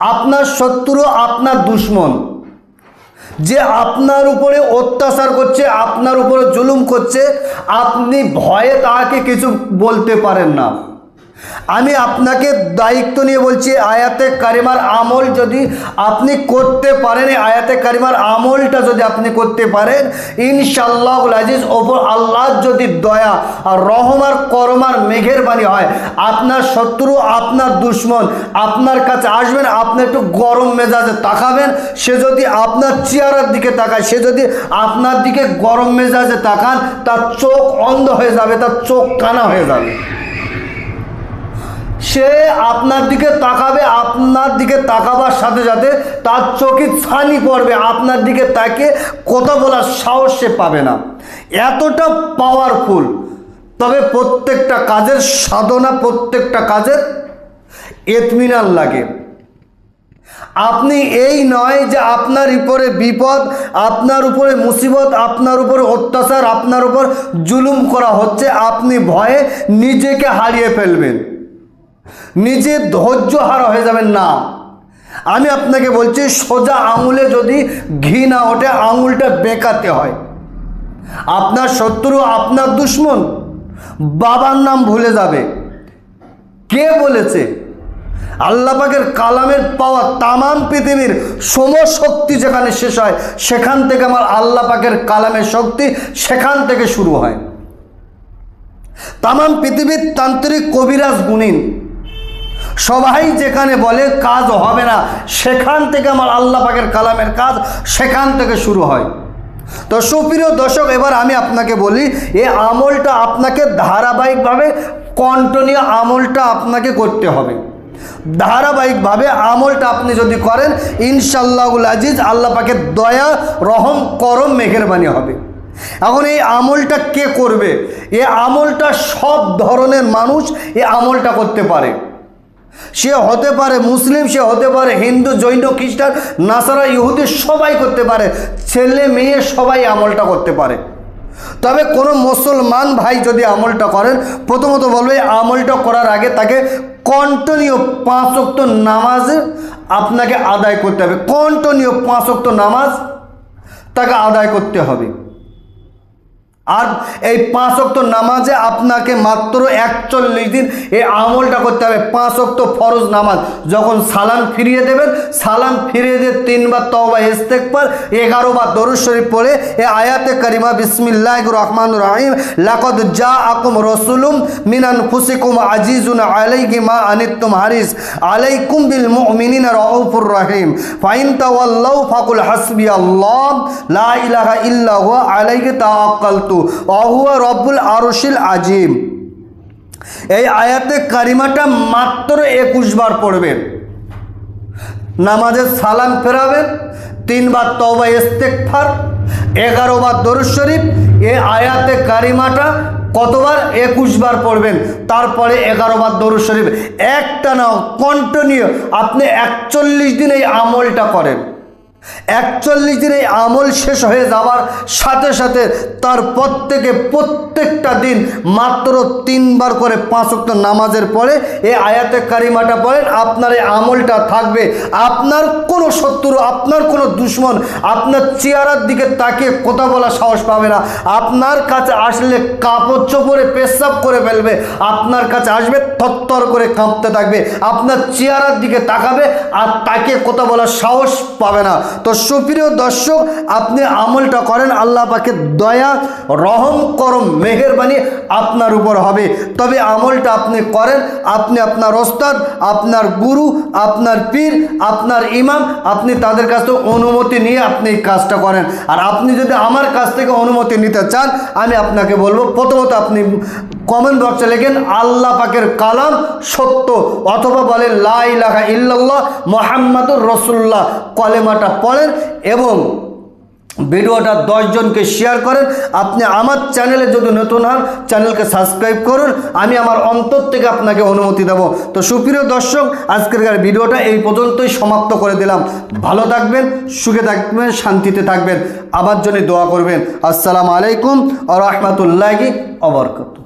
আপনার শত্রু, আপনার দুশ্মন। যে আপনার উপরে অত্যাচার করছে, আপনার উপরে জুলুম করছে, আপনি ভয়ে তাকে কিছু বলতে পারেন না। আমি আপনাকে দায়িত্ব নিয়ে বলছি, আয়াতে কারিমার আমল যদি আপনি করতে পারেন আয়াতে কারিমার আমলটা যদি আপনি করতে পারেন ইনশাল্লাহ আজিজ ওপর আল্লাহর যদি দয়া আর রহমার করমার মেঘের বাণী হয়, আপনার শত্রু, আপনার দুশ্মন আপনার কাছে আসবেন, আপনি একটু গরম মেজাজে তাকাবেন, সে যদি আপনার চেয়ারের দিকে তাকায়, সে যদি আপনার দিকে গরম মেজাজে তাকান, তার চোখ অন্ধ হয়ে যাবে, তার চোখ কানা হয়ে যাবে। সে আপনার দিকে তাকাবে, আপনার দিকে তাকাবার সাথে সাথে তার চোখে ছানি পড়বে, আপনার দিকে তাকে কথা বলার সাহস সে পাবে না। এতটা পাওয়ারফুল তবে প্রত্যেকটা কাজের সাধনা, প্রত্যেকটা কাজের এতমিনাল লাগে। আপনি এই নয় যে আপনার উপরে বিপদ, আপনার উপরে মুসিবত, আপনার উপরে অত্যাচার, আপনার উপর জুলুম করা হচ্ছে, আপনি ভয়ে নিজেকে হারিয়ে ফেলবেন। নিজে ধৈর্য হারা হয়ে যাবেন না। আমি আপনাকে বলছি, সোজা আঙুলে যদি ঘি না ওঠে, আঙুলটা বেঁকাতে হয়। আপনার শত্রু আপনার দুশ্মন, বাবার নাম ভুলে যাবে। কে বলেছে? আল্লাহ পাকের কালামের পাওয়া তামাম পৃথিবীর সম শক্তি যেখানে শেষ হয়, সেখান থেকে আমার আল্লাহ পাকের কালামের শক্তি সেখান থেকে শুরু হয়। তামাম পৃথিবীর তান্ত্রিক কবিরাজ গুণিন সবাই যেখানে বলে কাজ হবে না, সেখান থেকে আমার আল্লাহ পাকের কালামের কাজ সেখান থেকে শুরু হয়। তো সুপ্রিয় দর্শক, এবার আমি আপনাকে বলি এই আমলটা আপনাকে ধারাবাহিকভাবে কন্টিনিউ আমলটা আপনাকে করতে হবে। ধারাবাহিকভাবে আমলটা আপনি যদি করেন ইনশাল্লাহুল আজিজ আল্লাহ পাকের দয়া, রহম, করম, মেহেরবানি হবে। এখন এই আমলটা কে করবে? এ আমলটা সব ধরনের মানুষ এ আমলটা করতে পারে। সে হতে পারে মুসলিম, সে হতে পারে হিন্দু, জৈন, খ্রিস্টান, নাসারা, ইহুদি, সবাই করতে পারে। ছেলে, মেয়ে সবাই আমলটা করতে পারে। তবে কোনো মুসলমান ভাই যদি আমলটা করেন, প্রথমত বলবে, আমলটা করার আগে তাকে কন্টিনিউ পাঁচ অক্ত নামাজ আপনাকে আদায় করতে হবে। কন্টিনিউ পাঁচ অক্ত নামাজ তাকে আদায় করতে হবে। আর এই পাঁচ অক্ত নামাজে আপনাকে মাত্র একচল্লিশ দিন এই আমলটা করতে হবে। পাঁচ অক্ত ফরজ নামাজ। যখন সালাম ফিরিয়ে দেবেন, সালাম ফিরিয়ে দিয়ে তিনবার তওবা ইস্তেকবার এগারো বার দরুদ শরীফ পড়ে এ আয়াতে করিমা বিসমিল্লাহ রহমান রাহিম, লাকদ যা আকুম রসুলুম মিনান ফুসিকুম আজিজুন আলাইহি মা আনিতুম হারিস, আলাইকুম বিল মুমিনিন রউফুর রহিম, ফাইন তাওয়াল্লাউ ফাকুল হাসবি আল্লাহ, লা ইলাহা ইল্লা হুয়া আলাইহি তাওয়াক্কালতু। ওয়া হুয়া রব্বুল আরশিল আজিম। এই আয়াতে কারিমাটা মাত্র একুশ বার পড়বেন। নামাজের সালাম ফেরাবেন, তিনবার তওবা ইস্তেকফার এগারো বার শরীফ এ আয়াতে কারিমাটা কতবার? একুশ বার পড়বেন। তারপরে এগারো বার শরীফ। একটা না কন্টিনিউ আপনি একচল্লিশ দিন এই আমলটা করেন। একচল্লিশ দিন এই আমল শেষ হয়ে যাওয়ার সাথে সাথে তারপর থেকে প্রত্যেকটা দিন মাত্র তিনবার করে পাঁচ অক্ট নামাজের পরে এই আয়াতে কারিমাটা পড়েন আপনার এই আমলটা থাকবে। আপনার কোনো শত্রু, আপনার কোনো দুশ্মন আপনার চেয়ারার দিকে তাকিয়ে কথা বলা সাহস পাবে না। আপনার কাছে আসলে কাপড় চোপড়ে পেশাব করে ফেলবে। আপনার কাছে আসবে, থরথর করে কাঁপতে থাকবে। আপনার চেয়ারার দিকে তাকাবে আর তাকে কথা বলার সাহস পাবে না। তো সুপ্রিয় দর্শক, আপনি আমলটা করেন, আল্লাহ পাকে দয়া, রহম, করম, মেহেরবানি আপনার উপর হবে। তবে আমলটা আপনি করেন, আপনি আপনার ওস্তাদ, আপনার গুরু, আপনার পীর, আপনার ইমাম, আপনি তাদের কাছ থেকে অনুমতি নিয়ে আপনি এই কাজটা করেন। আর আপনি যদি আমার কাছ থেকে অনুমতি নিতে চান, আমি আপনাকে বলব, প্রথমত আপনি কমেন্ট বক্সে লেখেন, আল্লাহ পাকের কালাম সত্য, অথবা বলেন, লা ইলাহা ইল্লাল্লাহ মোহাম্মদুর রসুল্লাহ কলেমাটা পড়েন এবং ভিডিওটা দশজনকে শেয়ার করেন। আপনি আমার চ্যানেলে যদি নতুন হন, চ্যানেলকে সাবস্ক্রাইব করুন। আমি আমার অন্তর থেকে আপনাকে অনুমতি দেব। তো সুপ্রিয় দর্শক, আজকের ভিডিওটা এই পর্যন্তই সমাপ্ত করে দিলাম। ভালো থাকবেন, সুখে থাকবেন, শান্তিতে থাকবেন। আবার জন্য দোয়া করবেন। আসসালামু আলাইকুম আ রহমতুল্লাহি অবরকত